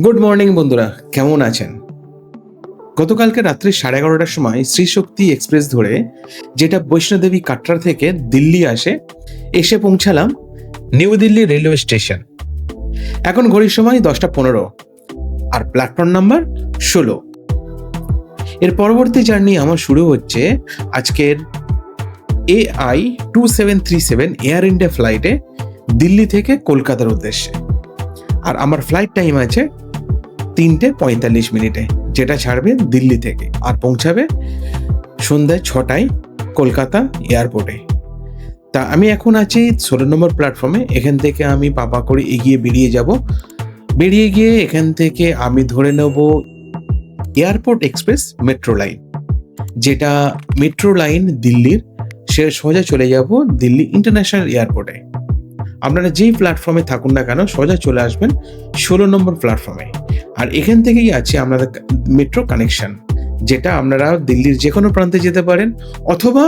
Good morning বন্ধুরা। কেমন আছেন? গতকালকে রাত্রি সাড়ে এগারোটার সময় শ্রীশক্তি এক্সপ্রেস ধরে যেটা বৈষ্ণোদেবী কাটরা থেকে দিল্লি আসে, এসে পৌঁছালাম নিউ দিল্লি রেলওয়ে স্টেশন। এখন ঘড়ির সময় দশটা পনেরো আর প্ল্যাটফর্ম নাম্বার ষোলো। এর পরবর্তী জার্নি আমার শুরু হচ্ছে আজকের A I two seven three seven Air India ফ্লাইটে দিল্লি থেকে কলকাতার উদ্দেশ্যে। আর আমার ফ্লাইট টাইম আছে তিনটে পঁয়তাল্লিশ মিনিটে, যেটা ছাড়বে দিল্লি থেকে আর পৌঁছাবে সন্ধ্যায় ছটায় কলকাতা এয়ারপোর্টে। তা আমি এখন আছি ষোলো নম্বর প্ল্যাটফর্মে, এখান থেকে আমি পাপা করে এগিয়ে বেরিয়ে যাব। বেরিয়ে গিয়ে এখান থেকে আমি ধরে নেব এয়ারপোর্ট এক্সপ্রেস মেট্রো লাইন, যেটা মেট্রো লাইন দিল্লির সে সোজা চলে যাব দিল্লি ইন্টারন্যাশনাল এয়ারপোর্টে। আপনারা যেই প্ল্যাটফর্মে থাকুন না কেন, সোজা চলে আসবেন ষোলো নম্বর প্ল্যাটফর্মে। আর এখান থেকেই আছে আপনাদের মেট্রো কানেকশন যেটা আপনারা দিল্লির যে কোনো প্রান্তে যেতে পারেন অথবা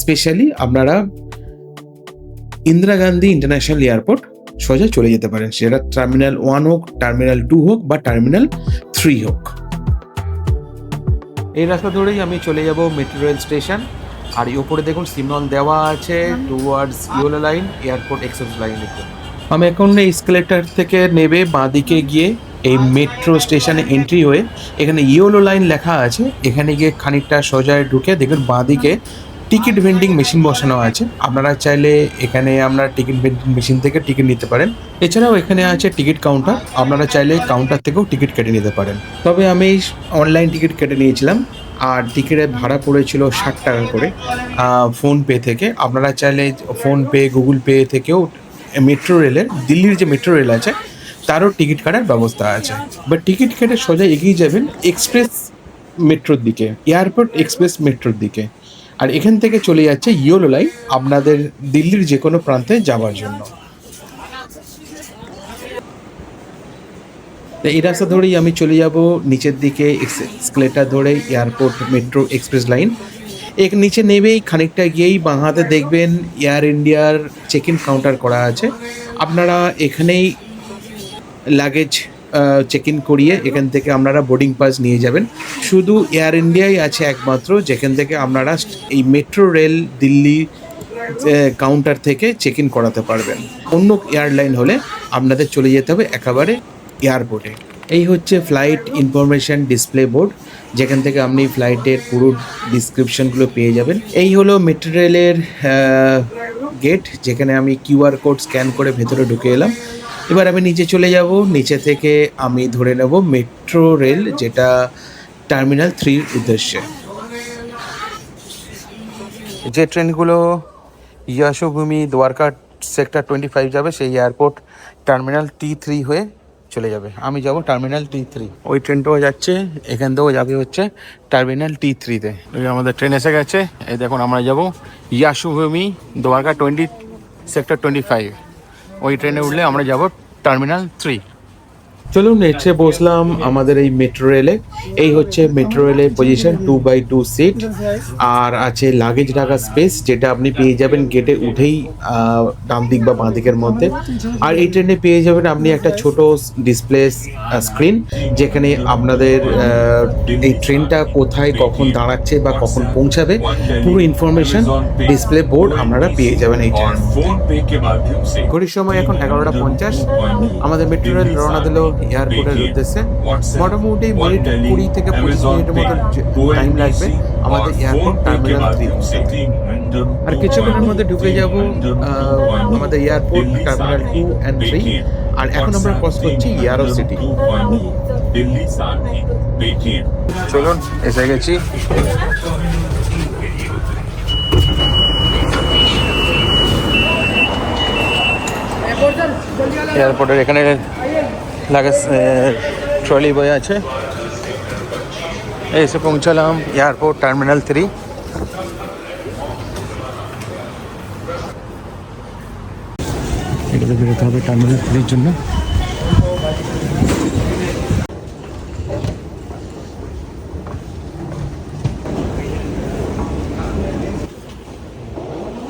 স্পেশালি আপনারা ইন্দিরা গান্ধী ইন্টারন্যাশনাল এয়ারপোর্ট সোজা চলে যেতে পারেন। সেটা টার্মিনাল ওয়ান হোক টার্মিনাল টু হোক বা টার্মিনাল থ্রি হোক। এই রাস্তা ধরেই আমি চলে যাব মেট্রো রেল স্টেশন আর এই ওপরে দেখুন সিগন্যাল দেওয়া আছে towards yellow line airport express line আমি এখন এই স্কেলেটার থেকে নেবে বাঁদিকে গিয়ে। এই মেট্রো স্টেশনে এন্ট্রি হয়ে এখানে ইয়েলো লাইন লেখা আছে। এখানে গিয়ে খানিকটা সোজায় ঢুকে দেখুন, বাঁদিকে টিকিট ভেন্ডিং মেশিন বসানো আছে। আপনারা চাইলে এখানে আপনারা টিকিট ভেন্ডিং মেশিন থেকে টিকিট নিতে পারেন। এছাড়াও এখানে আছে টিকিট কাউন্টার আপনারা চাইলে কাউন্টার থেকেও টিকিট কেটে নিতে পারেন। তবে আমি অনলাইন টিকিট কেটে নিয়েছিলাম। আর টিকিটের ভাড়া পড়েছিল ষাট টাকা করে ফোনপে থেকে। আপনারা চাইলে ফোনপে গুগল পে থেকেও মেট্রো রেলের দিল্লির যে মেট্রো রেল আছে তারও টিকিট কাটার ব্যবস্থা আছে। বাট টিকিট কেটে সোজা এগিয়ে যাবেন এক্সপ্রেস মেট্রোর দিকে, এয়ারপোর্ট এক্সপ্রেস মেট্রোর দিকে। আর এখান থেকে চলে যাচ্ছে ইয়োলো লাইন, আপনাদের দিল্লির যে কোনো প্রান্তে যাওয়ার জন্য। এই রাস্তা ধরেই আমি চলে যাব, নিচের দিকে স্কেলেটার ধরে এয়ারপোর্ট মেট্রো এক্সপ্রেস লাইন। এক নিচে নেবেই, খানিকটা গিয়েই বাঁ হাতে দেখবেন এয়ার ইন্ডিয়ার চেক ইন কাউন্টার করা আছে। আপনারা এখানেই লাগেজ চেক ইন করিয়ে এখান থেকে আপনারা বোর্ডিং পাস নিয়ে যাবেন। শুধু এয়ার ইন্ডিয়াই আছে একমাত্র, যেখান থেকে আপনারা এই মেট্রো রেল দিল্লি কাউন্টার থেকে চেক ইন করাতে পারবেন। অন্য এয়ারলাইন হলে আপনাদের চলে যেতে হবে একেবারে এয়ারপোর্টে এই হচ্ছে ফ্লাইট ইনফরমেশন ডিসপ্লে বোর্ড যেখান থেকে আপনি ফ্লাইটের পুরো ডিসক্রিপশনগুলো পেয়ে যাবেন। এই হলো মেট্রো রেলের গেট যেখানে আমি কিউআর কোড স্ক্যান করে ভেতরে ঢুকে এলাম। এবার আমি নিচে চলে যাব। নিচে থেকে আমি ধরে নেব মেট্রো রেল যেটা টার্মিনাল থ্রির উদ্দেশ্যে। যে ট্রেনগুলো Yashobhoomi Dwarka sector twenty five যাবে সেই এয়ারপোর্ট টার্মিনাল টি থ্রি হয়ে চলে যাবে। আমি যাব টার্মিনাল টি থ্রি ওই ট্রেনটাও যাচ্ছে এখান থেকেও যাবে হচ্ছে টার্মিনাল টি থ্রিতে ওই আমাদের ট্রেন এসে গেছে এই দেখুন আমরা যাব Yashobhoomi Dwarka twenty sector twenty five ওই ট্রেনে উঠলে আমরা যাব টার্মিনাল থ্রি চলুন নেটে বসলাম আমাদের এই মেট্রো রেলে এই হচ্ছে মেট্রো রেলের position two by two seat আর আছে লাগেজ রাখার স্পেস যেটা আপনি পেয়ে যাবেন গেটে উঠেই ডান দিক বা বাঁ দিকের মধ্যে। আর এই ট্রেনে পেয়ে যাবেন আপনি একটা ছোট ডিসপ্লে স্ক্রিন যেখানে আপনাদের এই ট্রেনটা কোথায়, কখন দাঁড়াচ্ছে বা কখন পৌঁছাবে, পুরো ইনফরমেশন ডিসপ্লে বোর্ড আপনারা পেয়ে যাবেন এই ট্রেন ঘড়ির সময় এখন এগারোটা পঞ্চাশ। আমাদের মেট্রো রেল রওনা দিল এয়ারপোর্টে উদ্দেশ্যে মোটামুটি মিনিট কুড়ি থেকে পঁচিশ মিনিটের মতো টাইম লাগবে আমাদের এয়ারপোর্ট টার্মিনাল থ্রি আর কিছুক্ষণের মধ্যে ঢুকে যাব আমাদের airport terminal two and three আর এখন আমরা ক্রস করছি ইয়ারো সিটি চলুন এসে গেছি। এয়ারপোর্টের এখানে লাগেজ ট্রলি বয়ে আছে। এসে পৌঁছালাম এয়ারপোর্ট টার্মিনাল থ্রি। এটাতে বেরোতে হবে টার্মিনাল জন্য।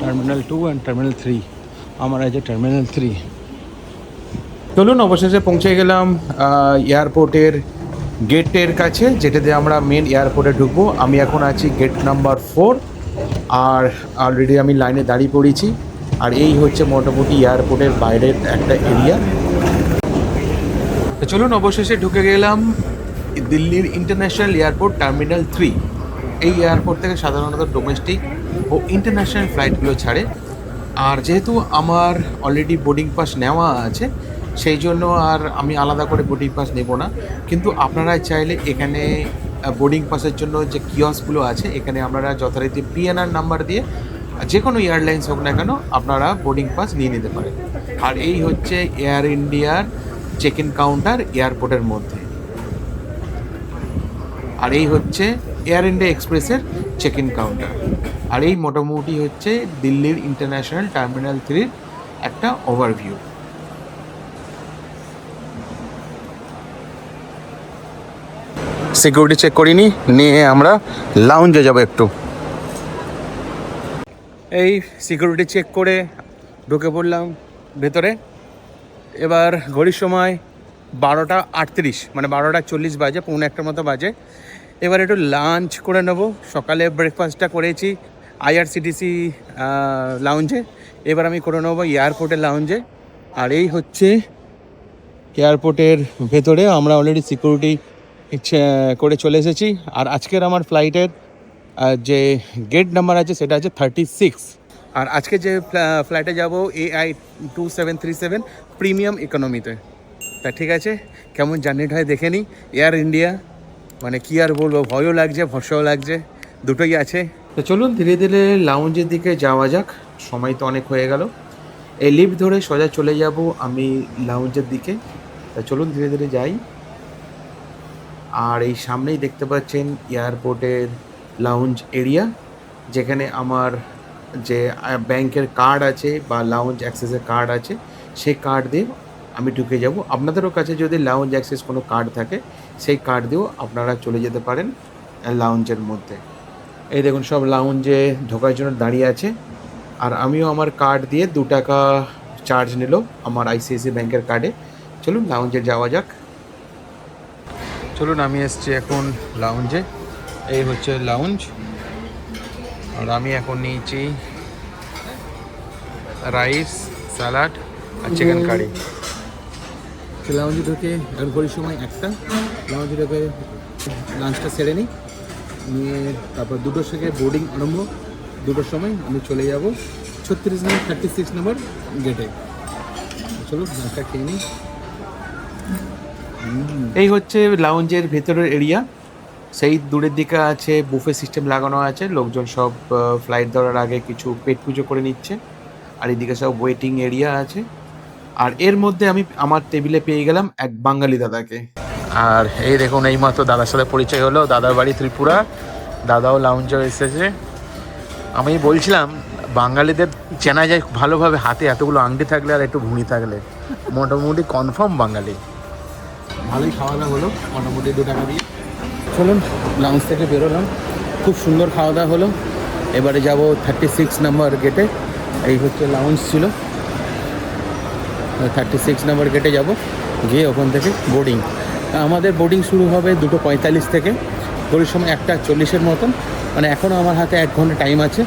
Terminal two and terminal three. আমার আছে টার্মিনাল থ্রি। চলুন অবশেষে পৌঁছে গেলাম এয়ারপোর্টের গেটের কাছে, যেটা দিয়ে আমরা মেন এয়ারপোর্টে ঢুকবো। আমি এখন আছি গেট নাম্বার ফোর আর অলরেডি আমি লাইনে দাঁড়িয়ে পড়েছি। আর এই হচ্ছে মোটামুটি এয়ারপোর্টের বাইরের একটা এরিয়া চলুন অবশেষে ঢুকে গেলাম দিল্লির ইন্টারন্যাশনাল এয়ারপোর্ট টার্মিনাল থ্রি এই এয়ারপোর্ট থেকে সাধারণত ডোমেস্টিক ও ইন্টারন্যাশনাল ফ্লাইটগুলো ছাড়ে। আর যেহেতু আমার অলরেডি বোর্ডিং পাস নেওয়া আছে সেই জন্য আর আমি আলাদা করে বোর্ডিং পাস নেব না। কিন্তু আপনারা চাইলে এখানে বোর্ডিং পাসের জন্য যে কিয়সগুলো আছে, এখানে আপনারা যথারীতি পিএনআর নাম্বার দিয়ে, যে কোনো এয়ারলাইন্স হোক না কেন, আপনারা বোর্ডিং পাস নিয়ে নিতে পারেন। আর এই হচ্ছে এয়ার ইন্ডিয়ার চেক ইন কাউন্টার এয়ারপোর্টের মধ্যে। আর এই হচ্ছে এয়ার ইন্ডিয়া এক্সপ্রেসের চেক ইন কাউন্টার আর এই মোটামুটি হচ্ছে দিল্লির ইন্টারন্যাশনাল টার্মিনাল থ্রির একটা ওভারভিউ সিকিউরিটি চেক করিনি, নিয়ে আমরা লাউঞ্জে যাব একটু। এই সিকিউরিটি চেক করে ঢুকে পড়লাম ভেতরে। এবার ঘড়ির সময় বারোটা আটত্রিশ মানে বারোটা চল্লিশ বাজে, পৌনে একটা মতো বাজে। এবার একটু লাঞ্চ করে নেব। সকালে ব্রেকফাস্টটা করেছি আইআরসিটিসি লাউঞ্জে এবার আমি করে নেব এয়ারপোর্টের লাউঞ্জে আর এই হচ্ছে এয়ারপোর্টের ভেতরে আমরা অলরেডি সিকিউরিটি করে চলে এসেছি। আর আজকের আমার ফ্লাইটের যে গেট নাম্বার আছে সেটা আছে থার্টি সিক্স আর আজকে যে ফ্লাইটে যাব AI two seven three seven premium ইকোনমিতে তা ঠিক আছে? কেমন জার্নিটা হয় দেখে নিই এয়ার ইন্ডিয়া মানে কি আর বলব, ভয়ও লাগছে, ভরসাও লাগছে, দুটোই আছে। তো চলুন, ধীরে ধীরে লাউঞ্জের দিকে যাওয়া যাক। সময় তো অনেক হয়ে গেল। এই লিফট ধরে সোজা চলে যাব আমি লাউঞ্জের দিকে। তা চলুন, ধীরে ধীরে যাই। আর এই সামনেই দেখতে পাচ্ছেন এয়ারপোর্টের লাউঞ্জ এরিয়া যেখানে আমার যে ব্যাংকের কার্ড আছে বা লাউঞ্জ অ্যাক্সেসের কার্ড আছে, সেই কার্ড দিয়ে আমি ঢুকে যাব। আপনাদেরও কাছে যদি লাউঞ্জ অ্যাক্সেস কোনো কার্ড থাকে, সেই কার্ড দিয়েও আপনারা চলে যেতে পারেন লাউঞ্জের মধ্যে। এই দেখুন, সব লাউঞ্জে ঢোকার জন্য দাঁড়িয়ে আছে। আর আমিও আমার কার্ড দিয়ে দু টাকা চার্জ নিল আমার আইসিআইসি ব্যাংকের কার্ডে চলুন লাউঞ্জে যাওয়া যাক। চলুন আমি এসছি এখন লাউঞ্জে এই হচ্ছে লাউঞ্জ আর আমি এখন নিয়েছি রাইস স্যালাড আর চিকেন কারি লাউঞ্জে ঢুকে ঘড়ির সময় একটা। লাউঞ্জে ঢুকে লাঞ্চটা সেরে নিই। নিয়ে তারপর দুটোর থেকে বোর্ডিং আরম্ভ। দুটোর সময় আমি চলে যাব ছত্রিশ নম্বর থার্টি সিক্স নম্বর গেটে চলো লাঞ্চটা খেয়ে নিই। এই হচ্ছে লাউঞ্জের ভেতরের এরিয়া সেই দূরের দিকে আছে বুফে সিস্টেম লাগানো আছে। লোকজন সব ফ্লাইট ধরার আগে কিছু পেট পুজো করে নিচ্ছে। আর এদিকে সব ওয়েটিং এরিয়া আছে। আর এর মধ্যে আমি আমার টেবিলে পেয়ে গেলাম এক বাঙালি দাদাকে। আর এই দেখুন, এই মাত্র দাদার সাথে পরিচয় হলো। দাদার বাড়ি ত্রিপুরা। দাদাও লাউঞ্জে এসেছে। আমি বলছিলাম, বাঙালিদের চেনা যায় ভালোভাবে। হাতে এতগুলো আংটি থাকলে আর একটু ভুঁড়ি থাকলে। মোটামুটি কনফার্ম বাঙালি। ভালোই খাওয়া দাওয়া হলো মোটামুটি দু টাকা দিয়ে। চলুন লাউঞ্জ থেকে বেরোলাম। খুব সুন্দর খাওয়া দাওয়া হলো। এবারে যাব থার্টি সিক্স নাম্বার গেটে এই হচ্ছে লাউঞ্জ ছিল। থার্টি সিক্স নাম্বার গেটে যাব। গিয়ে ওখান থেকে বোর্ডিং আমাদের বোর্ডিং শুরু হবে দুটো পঁয়তাল্লিশ থেকে। ঘড়ির সময় একটা চল্লিশের মতন। মানে এখনও আমার হাতে এক ঘণ্টা টাইম আছে।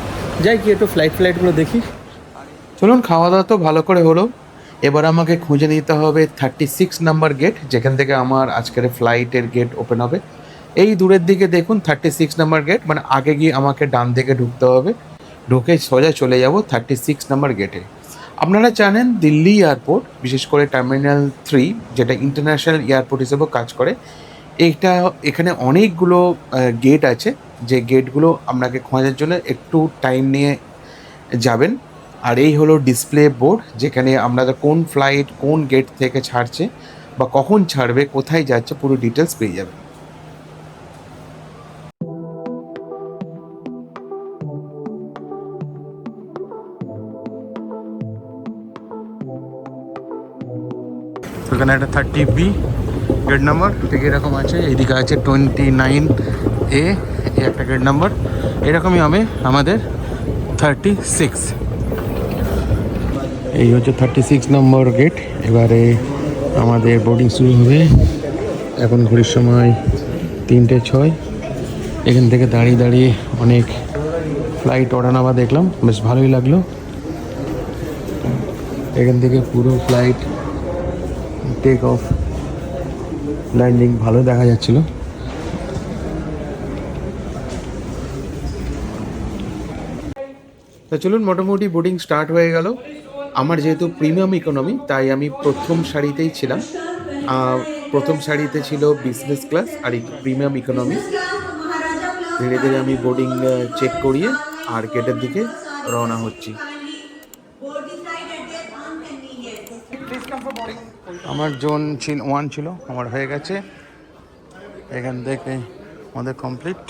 যাই কি একটু ফ্লাইট ফ্লাইটগুলো দেখি। চলুন খাওয়া দাওয়া তো ভালো করে হলো। এবার আমাকে খুঁজে নিতে হবে থার্টি সিক্স নাম্বার গেট যেখান থেকে আমার আজকের ফ্লাইটের গেট ওপেন হবে। এই দূরের দিকে দেখুন থার্টি সিক্স নাম্বার গেট মানে আগে গিয়ে আমাকে ডান দিকে ঢুকতে হবে। ঢুকে সোজা চলে যাব থার্টি সিক্স নাম্বার গেটে আপনারা জানেন দিল্লি এয়ারপোর্ট বিশেষ করে টার্মিনাল থ্রি যেটা ইন্টারন্যাশনাল এয়ারপোর্ট হিসেবেও কাজ করে, এইটা, এখানে অনেকগুলো গেট আছে। যে গেটগুলো আপনাকে খোঁজার জন্য একটু টাইম নিয়ে যাবেন। আর এই হলো ডিসপ্লে বোর্ড যেখানে আপনারা কোন ফ্লাইট কোন গেট থেকে ছাড়ছে বা কখন ছাড়বে, কোথায় যাচ্ছে, পুরো ডিটেলস পেয়ে যাবে। এখানে একটা থার্টি বি গেট নাম্বার ঠিক এরকম আছে। এইদিকে আছে টোয়েন্টি নাইন এ একটা গেট নাম্বার এরকমই হবে আমাদের থার্টি সিক্স এই হচ্ছে থার্টি সিক্স নম্বর গেট এবারে আমাদের বোর্ডিং শুরু হবে। এখন ঘড়ির সময় তিনটে ছয়। এখান থেকে দাঁড়িয়ে দাঁড়িয়ে অনেক ফ্লাইট ওড়ানামা দেখলাম। বেশ ভালোই লাগল। এখান থেকে পুরো ফ্লাইট টেক অফ ল্যান্ডিং ভালো দেখা যাচ্ছিল। তো চলুন, মোটামুটি বোর্ডিং স্টার্ট হয়ে গেল। আমার যেহেতু প্রিমিয়াম ইকোনমি তাই আমি প্রথম সারিতেই ছিলাম। প্রথম সারিতে ছিল বিজনেস ক্লাস আর প্রিমিয়াম ইকোনমি ধীরে ধীরে আমি বোর্ডিং চেক করিয়ে আর গেটের দিকে রওনা হচ্ছি। আমার জোন ছিল ওয়ান ছিল, আমার হয়ে গেছে। এখান থেকে আমাদের কমপ্লিট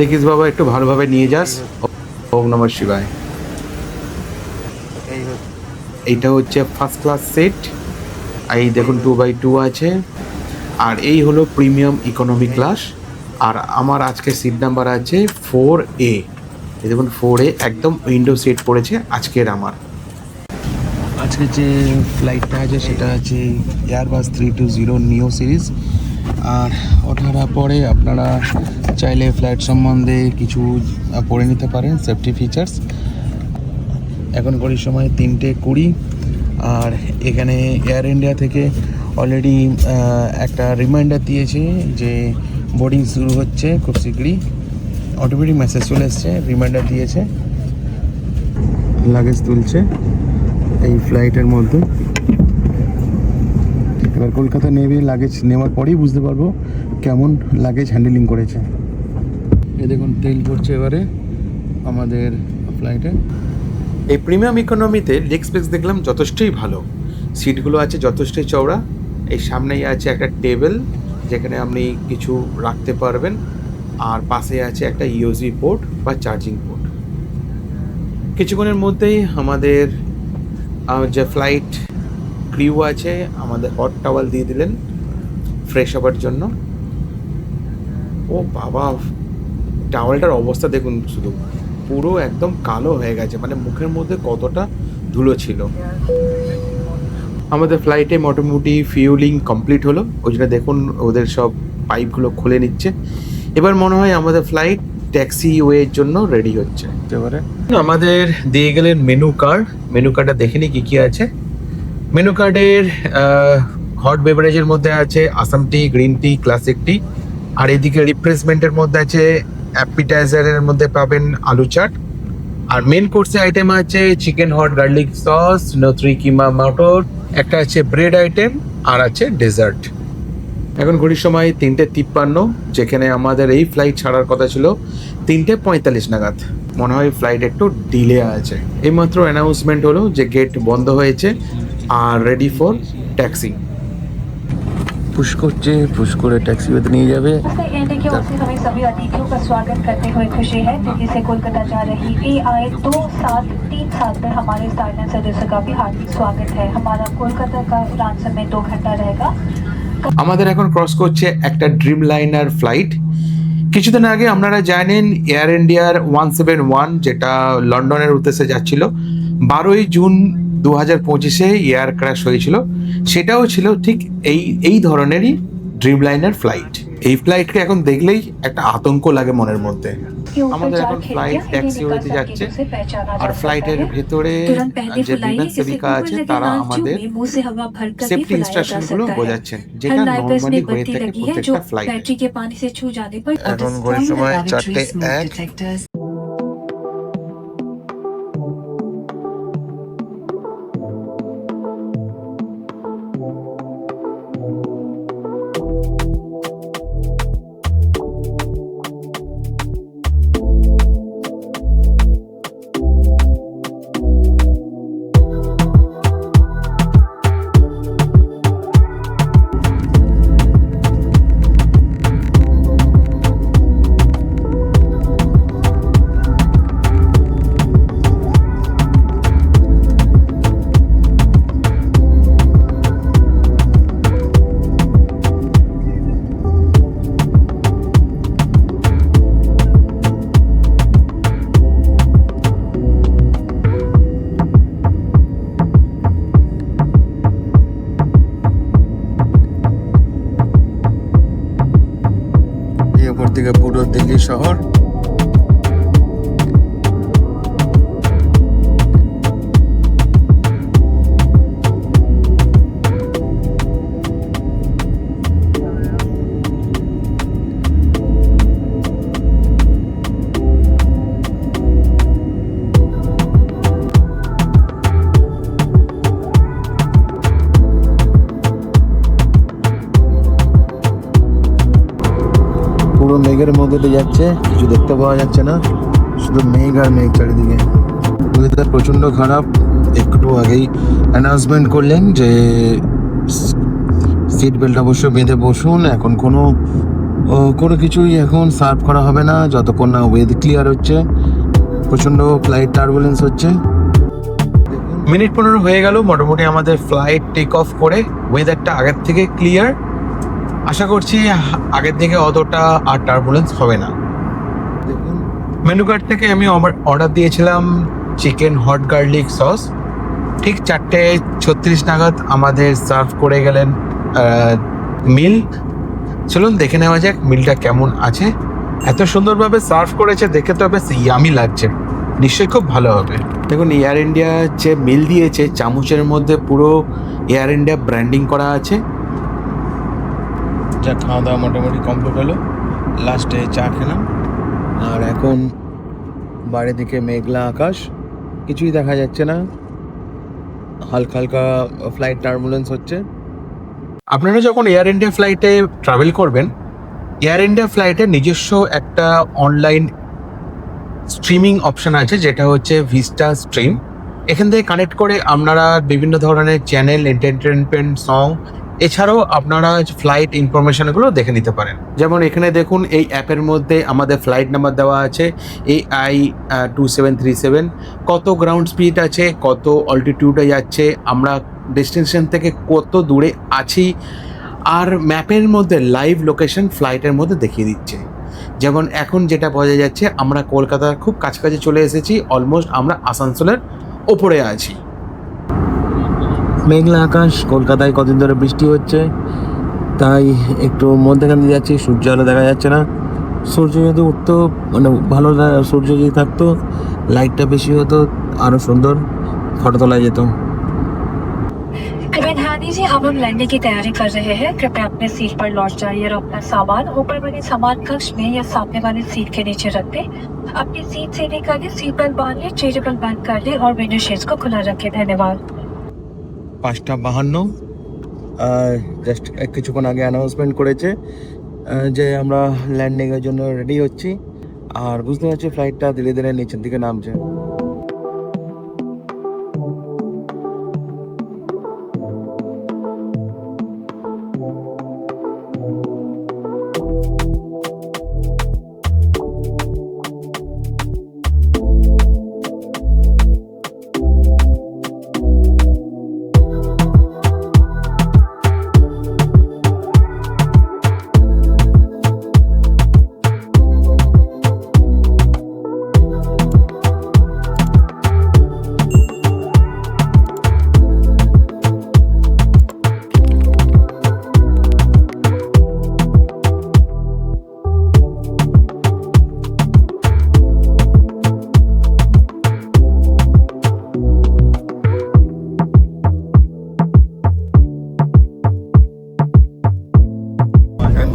দেখিস বাবা, একটু ভালোভাবে নিয়ে যাস। ওম নমঃ শিবায়। এইটা হচ্ছে ফার্স্ট ক্লাস সেট এই দেখুন টু বাই টু আছে। আর এই হলো প্রিমিয়াম ইকোনমি ক্লাস আর আমার আজকে সিট নাম্বার আছে ফোর এ এই দেখুন ফোর এ একদম উইন্ডো সিট পড়েছে আজকের আমার। আজকে যে ফ্লাইটটা আছে সেটা আছে Airbus three two zero neo series আর ওঠার পরে আপনারা চাইলে ফ্লাইট সম্বন্ধে কিছু পড়ে নিতে পারেন সেফটি ফিচার্স এখন ঘড়ির সময় তিনটে কুড়ি, আর এখানে এয়ার ইন্ডিয়া থেকে অলরেডি একটা রিমাইন্ডার দিয়েছে যে বোর্ডিং শুরু হচ্ছে খুব শীঘ্রই। অটোমেটিক মেসেজ চলে এসছে রিমাইন্ডার দিয়েছে। লাগেজ তুলছে এই ফ্লাইটের মধ্যে। এবার কলকাতা নেমে লাগেজ নেওয়ার পরেই বুঝতে পারব কেমন লাগেজ হ্যান্ডেলিং করেছে। এ দেখুন তেল পড়ছে এবারে আমাদের ফ্লাইটে এই প্রিমিয়াম ইকোনমিতে লেগ স্পেস দেখলাম যথেষ্টই ভালো। সিটগুলো আছে যথেষ্টই চওড়া। এই সামনেই আছে একটা টেবিল যেখানে আপনি কিছু রাখতে পারবেন। আর পাশে আছে একটা ইউজি পোর্ট বা চার্জিং পোর্ট কিছুক্ষণের মধ্যেই আমাদের যে ফ্লাইট ক্রিউ আছে, আমাদের হট টাওয়াল দিয়ে দিলেন ফ্রেশ হবার জন্য। ও বাবা টাওয়ালটার অবস্থা দেখুন শুধু। পুরো একদম কালো হয়ে গেছে মানে মুখের মধ্যে কতটা ধুলো ছিল। আমাদের ফ্লাইটে মোটামুটি ফিউলিং কমপ্লিট হলো। ওই জন্য দেখুন, ওদের সব পাইপগুলো খুলে নিচ্ছে। এবার মনে হয় আমাদের ফ্লাইট ট্যাক্সি ওয়ের জন্য রেডি হচ্ছে। এবারে? আমাদের দিয়ে গেলেন মেনু কার্ড মেনু কার্ডটা দেখে নি কি কি আছে। মেনু কার্ডের হট বেভারেজের মধ্যে আছে Assam tea green tea classic tea আর এদিকে রিফ্রেশমেন্টের মধ্যে আছে অ্যাপিটাইজারের মধ্যে পাবেন আলু চাট। আর মেন কোর্সে আইটেম আছে চিকেন হট গার্লিক সস নথরি কিমা মটর একটা আছে ব্রেড আইটেম আর আছে ডেজার্ট এখন ঘড়ির সময় তিনটে তিপ্পান্ন যেখানে আমাদের এই ফ্লাইট ছাড়ার কথা ছিল তিনটে পঁয়তাল্লিশ নাগাদ। মনে হয় ফ্লাইট একটু ডিলে আছে। এইমাত্র অ্যানাউন্সমেন্ট হলো যে গেট বন্ধ হয়েছে আর রেডি ফর ট্যাক্সি পুশ করছে পুশ করে ট্যাক্সি পেতে নিয়ে যাবে। नमस्ते एनडी की ओर से हमें सभी अतिथियों का स्वागत करते हुए खुशी है दिल्ली से कोलकाता जा रही ए आई दो सात तीन सात पर हमारे स्टार्टन सदस्य का भी हार्दिक स्वागत है हमारा कोलकाता का उड़ान समय दो घंटा रहेगा আমাদের এখন ক্রস করছে একটা ড্রিম লাইনার ফ্লাইট কিছুদিন আগে আপনারা জানেন এয়ার ইন্ডিয়ার ওয়ান সেভেন ওয়ান যেটা লন্ডনের উদ্দেশ্যে যাচ্ছিল বারোই জুন দু হাজার পঁচিশে এয়ার ক্র্যাশ হয়েছিল সেটাও ছিল ঠিক এই এই ধরনেরই ড্রিম লাইনার ফ্লাইট এই ফ্লাইটকে এখন দেখলেই একটা আতঙ্ক লাগে মনের মধ্যে। আমাদের এখন ফ্লাইট ট্যাক্সি হতে যাচ্ছে। আর ফ্লাইটের ভেতরে যে বিমান সেবিকা আছে তারা আমাদের সেফটি ইনস্ট্রাকশনগুলো বোঝাচ্ছেন যেটা নর্মালি হয়ে থাকে প্রত্যেকটা ফ্লাইট এখন ঘড়ির সময় চারটে এক। থেকে পুরো দিল্লি শহর। মেঘের যাচ্ছে, কিছু দেখতে পাওয়া যাচ্ছে না। শুধু মেঘ আর মেঘ চারিদিকে। ওয়েদার প্রচণ্ড খারাপ। একটু আগেই অ্যানাউন্সমেন্ট করলেন যে সিট বেল্ট অবশ্যই বেঁধে বসুন। এখন কোনো কোনো কিছুই এখন সার্ভ করা হবে না। যতক্ষণ না ওয়েদ ক্লিয়ার হচ্ছে। প্রচণ্ড ফ্লাইট টার্বুলেন্স হচ্ছে। মিনিট পনেরো হয়ে গেল। মোটামুটি আমাদের ফ্লাইট টেক অফ করে ওয়েদারটা আগের থেকে ক্লিয়ার আশা করছি আগের থেকে অতটা আর টার্বুলেন্স হবে না। দেখুন মেনু কার্ড থেকে আমি অর্ডার দিয়েছিলাম চিকেন হট গার্লিক সস ঠিক চারটে ছত্রিশ নাগাদ আমাদের সার্ভ করে গেলেন মিল। চলুন দেখে নেওয়া যাক মিলটা কেমন আছে। এত সুন্দরভাবে সার্ভ করেছে, দেখে তো বেশ ইয়ামি লাগছে। নিশ্চয়ই খুব ভালো হবে। দেখুন এয়ার ইন্ডিয়া যে মিল দিয়েছে, চামচের মধ্যে পুরো এয়ার ইন্ডিয়া ব্র্যান্ডিং করা আছে। যা খাওয়া দাওয়া মোটামুটি কমপ্লিট হলো। লাস্টে চা খেলাম। আর এখন বাইরের দিকে মেঘলা আকাশ। কিছুই দেখা যাচ্ছে না। হালকা হালকা ফ্লাইট টার্বুলেন্স হচ্ছে। আপনারা যখন এয়ার ইন্ডিয়া ফ্লাইটে ট্রাভেল করবেন এয়ার ইন্ডিয়া ফ্লাইটে নিজস্ব একটা অনলাইন স্ট্রিমিং অপশন আছে, যেটা হচ্ছে ভিস্টা স্ট্রিম এখান থেকে কানেক্ট করে আপনারা বিভিন্ন ধরনের চ্যানেল এন্টারটেনমেন্ট সং এছাড়াও আপনারা ফ্লাইট ইনফরমেশনগুলো দেখে নিতে পারেন। যেমন এখানে দেখুন, এই অ্যাপের মধ্যে আমাদের ফ্লাইট নাম্বার দেওয়া আছে A I two seven three seven কত গ্রাউন্ড স্পিড আছে, কত অল্টিটিউডে যাচ্ছে, আমরা ডেস্টিনেশন থেকে কত দূরে আছি, আর ম্যাপের মধ্যে লাইভ লোকেশন ফ্লাইটের মধ্যে দেখিয়ে দিচ্ছে। যেমন এখন যেটা বোঝা যাচ্ছে, আমরা কলকাতার খুব কাছাকাছি চলে এসেছি অলমোস্ট আমরা আসানসোলের ওপরে আছি। মেঘলা আকাশ কলকাতায় কদিন ধরে বৃষ্টি হচ্ছে তাই একটু মধ্যেখান দিয়ে যাচ্ছি সূর্য আলো দেখা যাচ্ছে না সূর্য যদি উঠতো মানে ভালো লা- সূর্য যদি থাকতো লাইটটা বেশি হতো আরও সুন্দর ফটো তোলা যেত कैबिन हानी जी अब हम लैंडिंग की तैयारी कर रहे हैं कृपया अपने सीट पर लौट जाइए और अपना सामान ऊपर बने सामान कक्ष में या सामने वाले सीट के नीचे रख दें अपनी सीट से निकालिए सीट बेल्ट बांध लें चेंजेबल बंद कर लें और विंडो शेड्स को खुला रखें धन्यवाद পাঁচটা বাহান্ন। জাস্ট কিছুক্ষণ আগে অ্যানাউন্সমেন্ট করেছে যে আমরা ল্যান্ডিংয়ের জন্য রেডি হচ্ছি। আর বুঝতে পারছি ফ্লাইটটা ধীরে ধীরে নিচের দিকে নামছে।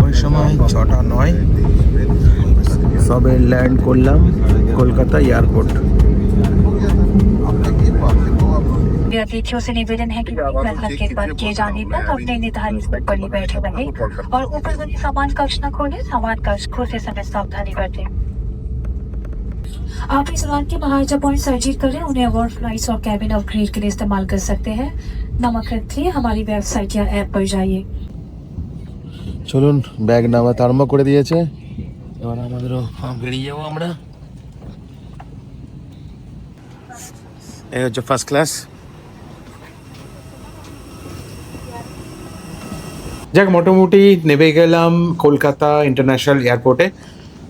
এখন সময় ছটা নয় সবে ল্যান্ড করলাম কলকাতা এয়ারপোর্ট मेरे अतिथियों से निवेदन है कि वेलकम के बाद किए जाने तक अपने निर्धारित पद पर ही बैठे रहे और ऊपर बने सामान कक्ष न खोले सामान कक्ष खोलते समय सावधानी बरतें आप इस उड़ान के महाराजा पॉइंट सर्जिट करें उन्हें अवार्ड फ्लाइट्स और कैबिन अपग्रेड के लिए इस्तेमाल कर सकते हैं नमक रखिए हमारी वेबसाइट या ऐप पर जाइए চলুন ব্যাগ নামাতে আরম্ভ করে দিয়েছে। এবার আমাদেরও বেরিয়ে যাব আমরা। এই হচ্ছে ফার্স্ট ক্লাস যাক, মোটামুটি নেমে গেলাম কলকাতা ইন্টারন্যাশনাল এয়ারপোর্টে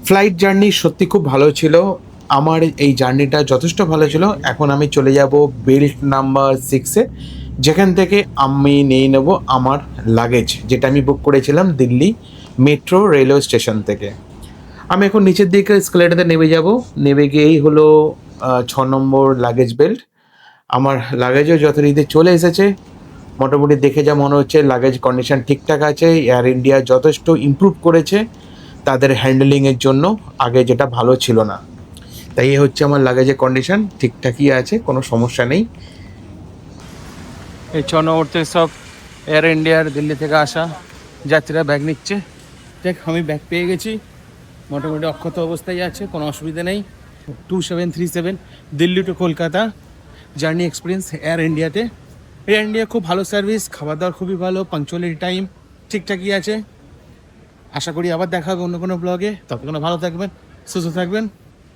ফ্লাইট জার্নি সত্যি খুব ভালো ছিল। আমার এই জার্নিটা যথেষ্ট ভালো ছিল। এখন আমি চলে যাব বেল্ট নাম্বার সিক্সে যেখান থেকে আমি নিয়ে নেব আমার লাগেজ যেটা আমি বুক করেছিলাম দিল্লি মেট্রো রেলওয়ে স্টেশন থেকে। আমি এখন নিচের দিকে স্কেলেটাতে নেমে যাব। নেমে গিয়েই হলো ছ নম্বর লাগেজ বেল্ট আমার লাগেজও যথারীতি চলে এসেছে। মোটামুটি দেখে যা মনে হচ্ছে লাগেজ কন্ডিশন ঠিকঠাক আছে। এয়ার ইন্ডিয়া যথেষ্ট ইমপ্রুভ করেছে তাদের হ্যান্ডেলিংয়ের জন্য। আগে যেটা ভালো ছিল না। তাই এই হচ্ছে আমার লাগেজের কন্ডিশন ঠিকঠাকই আছে, কোনো সমস্যা নেই। এই ছ নম্বর থেকে সব এয়ার ইন্ডিয়ার দিল্লি থেকে আসা যাত্রীরা ব্যাগ নিচ্ছে। দেখ, আমি ব্যাগ পেয়ে গেছি। মোটামুটি অক্ষত অবস্থায় আছে, কোনো অসুবিধা নেই। Two seven three seven Delhi to Kolkata. Journey experience Air ইন্ডিয়াতে এয়ার ইন্ডিয়া খুব ভালো সার্ভিস খাবার দাবার খুবই ভালো পাংচুয়ালিটি টাইম ঠিকঠাকই আছে। আশা করি আবার দেখা হবে অন্য কোনো ব্লগে ততক্ষণ ভালো থাকবেন, সুস্থ থাকবেন,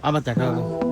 আবার দেখা হবে।